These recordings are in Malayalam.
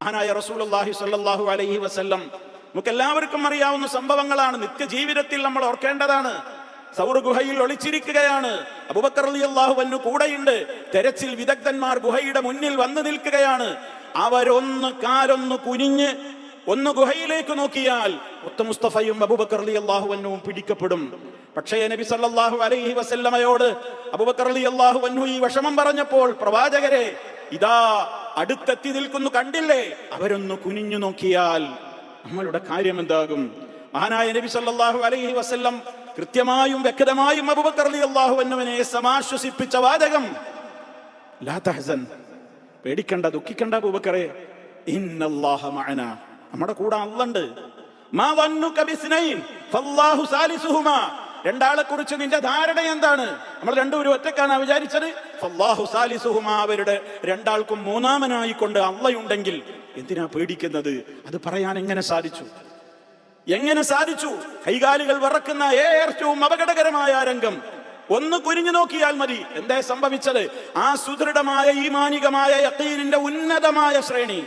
മഹാനായ റസൂലുള്ളാഹി സല്ലാഹു അലൈഹി വസ്ല്ലം നമുക്ക് എല്ലാവർക്കും അറിയാവുന്ന സംഭവങ്ങളാണ്. നിത്യജീവിതത്തിൽ നമ്മൾ ഓർക്കേണ്ടതാണ്. സൗർ ഗുഹയിൽ ഒളിച്ചിരിക്കുകയാണ്. അലി അള്ളാഹു വന്നു കൂടെയുണ്ട്. തെരച്ചിൽ വിദഗ്ധന്മാർ ഗുഹയുടെ മുന്നിൽ വന്നു നിൽക്കുകയാണ്. അവരൊന്ന് കാലൊന്ന് കുനിഞ്ഞ് ഒന്ന് ഗുഹയിലേക്ക് നോക്കിയാൽ മുത്ത മുസ്തഫയും അബൂബക്കർ റളിയല്ലാഹു അൻഹുവും പിടിക്കപ്പെടും. പക്ഷേ നബി സല്ലാഹു അലൈഹി വസല്ലമയോട് അബൂബക്കർ റളിയല്ലാഹു അൻഹു ഈ വിഷമം പറഞ്ഞപ്പോൾ പ്രവാചകരെ ഇതാ അടുത്തെത്തി നിൽക്കുന്നു കണ്ടില്ലേ? അവരൊന്ന് കുനിഞ്ഞു നോക്കിയാൽ നമ്മളുടെ കാര്യം എന്താകും? മഹാനായ നബി സല്ലാഹു അലൈഹി വസ്ല്ലം കൃത്യമായും വ്യക്തമായും അബൂബക്കർ റളിയല്ലാഹു അൻഹുവിനെ സമാശ്വസിപ്പിച്ച വാചകം ലാ തഹസൻ പേടിക്കണ്ട ദുഃഖിക്കണ്ട അബൂബക്കറെ. ഇന്നല്ലാഹ മഅന. നമ്മുടെ കൂടെ അള്ളണ്ട്. മാ ബിസ്നൈൻ ഫല്ലാഹു സാലിസുഹുമാ. രണ്ടാളെ കുറിച്ച് നിന്റെ ധാരണ എന്താണ്? നമ്മൾ രണ്ടുപേരും ഒറ്റക്കാണ് വിചാരിച്ചത്. അള്ളാഹു സാലിസുഹുമാ അവരുടെ രണ്ടാൾക്കും മൂന്നാമനായി കൊണ്ട് അള്ളയുണ്ടെങ്കിൽ എന്തിനാ പേടിക്കുന്നത്? അത് പറയാൻ എങ്ങനെ സാധിച്ചു? എങ്ങനെ സാധിച്ചു? കൈകാലുകൾ വിറക്കുന്ന ഏറ്റവും അപകടകരമായ രംഗം. ഒന്ന് കുനിഞ്ഞു നോക്കിയാൽ മതി. എന്തേ സംഭവിച്ചത്? ആ സുദൃഢമായ ഈമാനികമായ യക്കീനിന്റെ ഉന്നതമായ ശ്രേണി.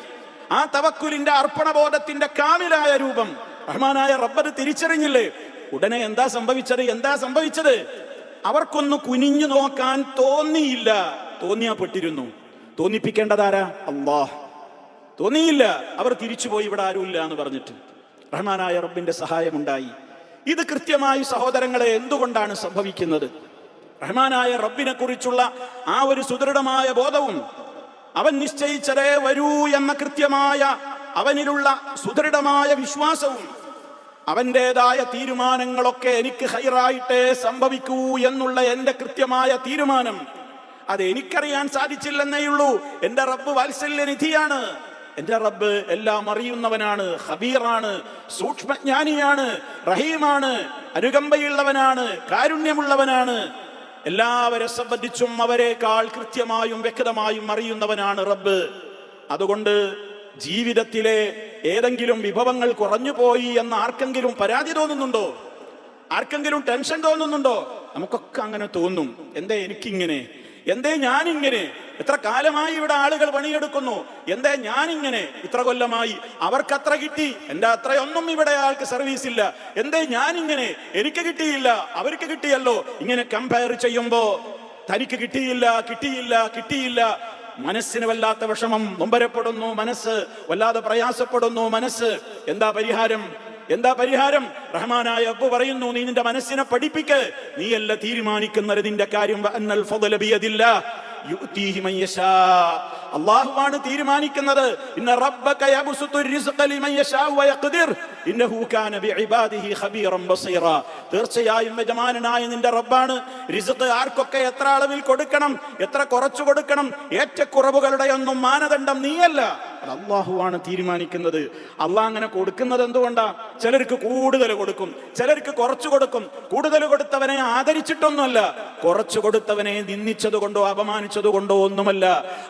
ആ തവക്കുലിന്റെ അർപ്പണബോധത്തിന്റെ കാമിലായ രൂപം. റഹ്മാനായ റബ്ബർ തിരിച്ചറിഞ്ഞില്ലേ? ഉടനെ എന്താ സംഭവിച്ചത്? എന്താ സംഭവിച്ചത്? അവർക്കൊന്ന് കുനിഞ്ഞു നോക്കാൻ തോന്നിയില്ല. തോന്നിയാപ്പെട്ടിരുന്നു. തോന്നിപ്പിക്കേണ്ടതാരാ? അള്ളാഹ്. തോന്നിയില്ല. അവർ തിരിച്ചുപോയി ഇവിടെ ആരുമില്ല എന്ന് പറഞ്ഞിട്ട്. റഹ്മാനായ റബ്ബിന്റെ സഹായമുണ്ടായി. ഇത് കൃത്യമായി സഹോദരങ്ങളെ എന്തുകൊണ്ടാണ് സംഭവിക്കുന്നത്? റഹ്മാനായ റബ്ബിനെ കുറിച്ചുള്ള ആ ഒരു സുദൃഢമായ ബോധവും അവൻ നിശ്ചയിച്ചതേ വരൂ എന്ന കൃത്യമായ അവനിലുള്ള സുദൃഢമായ വിശ്വാസവും അവന്റെതായ തീരുമാനങ്ങളൊക്കെ എനിക്ക് ഹൈറായിട്ടേ സംഭവിക്കൂ എന്നുള്ള എന്റെ കൃത്യമായ തീരുമാനം. അത് എനിക്കറിയാൻ സാധിച്ചില്ലെന്നേയുള്ളൂ എന്റെ റബ്ബ് വാത്സല്യനിധിയാണ് എന്റെ റബ്ബ് എല്ലാം അറിയുന്നവനാണ് ഹബീറാണ് സൂക്ഷ്മജ്ഞാനിയാണ് റഹീമാണ് അനുകമ്പയുള്ളവനാണ് കാരുണ്യമുള്ളവനാണ്. എല്ലാവരെ സംബന്ധിച്ചും അവരെക്കാൾ കൃത്യമായും വ്യക്തമായും അറിയുന്നവനാണ് റബ്ബ്. അതുകൊണ്ട് ജീവിതത്തിലെ ഏതെങ്കിലും വിഭവങ്ങൾ കുറഞ്ഞു പോയി എന്ന് ആർക്കെങ്കിലും പരാതി തോന്നുന്നുണ്ടോ? ആർക്കെങ്കിലും ടെൻഷൻ തോന്നുന്നുണ്ടോ? നമുക്കൊക്കെ അങ്ങനെ തോന്നും. എന്തേ എനിക്കിങ്ങനെ? എന്തേ ഞാനിങ്ങനെ? എത്ര കാലമായി ഇവിടെ ആളുകൾ പണിയെടുക്കുന്നു? എന്തേ ഞാനിങ്ങനെ? ഇത്ര കൊല്ലമായി അവർക്ക് അത്ര കിട്ടി. എന്റെ അത്രയൊന്നും ഇവിടെ ആൾക്ക് സർവീസ് ഇല്ല. എന്തേ ഞാനിങ്ങനെ? എനിക്ക് കിട്ടിയില്ല. അവർക്ക് കിട്ടിയല്ലോ. ഇങ്ങനെ കമ്പയർ ചെയ്യുമ്പോ തനിക്ക് കിട്ടിയില്ല കിട്ടിയില്ല കിട്ടിയില്ല. മനസ്സിന് വല്ലാത്ത വിഷമം നൊമ്പരപ്പെടുന്നു മനസ്സ് വല്ലാതെ പ്രയാസപ്പെടുന്നു മനസ്സ്. എന്താ പരിഹാരം? എന്താ പരിഹാരം? റഹ്മാനായ അബ്ബു പറയുന്നു നീ നിന്റെ മനസ്സിനെ പഠിപ്പിക്ക്. നീയല്ല തീരുമാനിക്കുന്നത് നിന്റെ കാര്യം. അല്ലാഹുവാണ് തീരുമാനിക്കുന്നത്. തീർച്ചയായും യജമാനനായ നിന്റെ റബ്ബാണ്. ആർക്കൊക്കെ എത്ര അളവിൽ കൊടുക്കണം എത്ര കുറച്ചു കൊടുക്കണം ഏറ്റക്കുറവുകളുടെ ഒന്നും മാനദണ്ഡം നീയല്ല. അത് അള്ളാഹുവാണ് തീരുമാനിക്കുന്നത്. അള്ളാഹ് അങ്ങനെ കൊടുക്കുന്നത് എന്തുകൊണ്ടാ? ചിലർക്ക് കൂടുതൽ കൊടുക്കും. ചിലർക്ക് കുറച്ചു കൊടുക്കും. കൂടുതൽ കൊടുത്തവനെ ആദരിച്ചിട്ടൊന്നുമല്ല. കുറച്ചു കൊടുത്തവനെ നിന്ദിച്ചത് കൊണ്ടോ അപമാനിച്ചത് കൊണ്ടോ ഒന്നുമല്ല.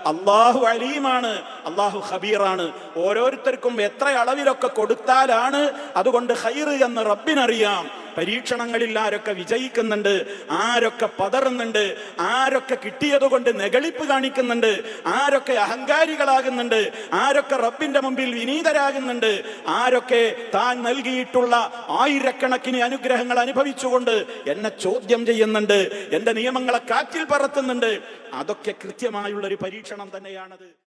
അള്ളാഹു അലീമാണ്. അള്ളാഹു ഹബീറാണ് ഓരോരുത്തർക്കും എത്ര അളവിലൊക്കെ കൊടുത്താലാണ് അതുകൊണ്ട് ഹൈറ് എന്ന് റബ്ബിനറിയാം. പരീക്ഷണങ്ങളിൽ ആരൊക്കെ വിജയിക്കുന്നുണ്ട് ആരൊക്കെ പതറുന്നുണ്ട് ആരൊക്കെ കിട്ടിയത് കൊണ്ട് നെകളിപ്പ് കാണിക്കുന്നുണ്ട് ആരൊക്കെ അഹങ്കാരികളാകുന്നുണ്ട് ആരൊക്കെ റബ്ബിന്റെ മുമ്പിൽ വിനീതരാകുന്നുണ്ട് ആരൊക്കെ താൻ നൽകിയിട്ടുള്ള ആയിരക്കണക്കിന് അനുഗ്രഹങ്ങൾ അനുഭവിച്ചുകൊണ്ട് എന്നെ ചോദ്യം ചെയ്യുന്നുണ്ട് എന്റെ നിയമങ്ങളെ കാറ്റിൽ പറത്തുന്നുണ്ട്. അതൊക്കെ കൃത്യമായുള്ള ഒരു പരീക്ഷണം തന്നെയാണത്.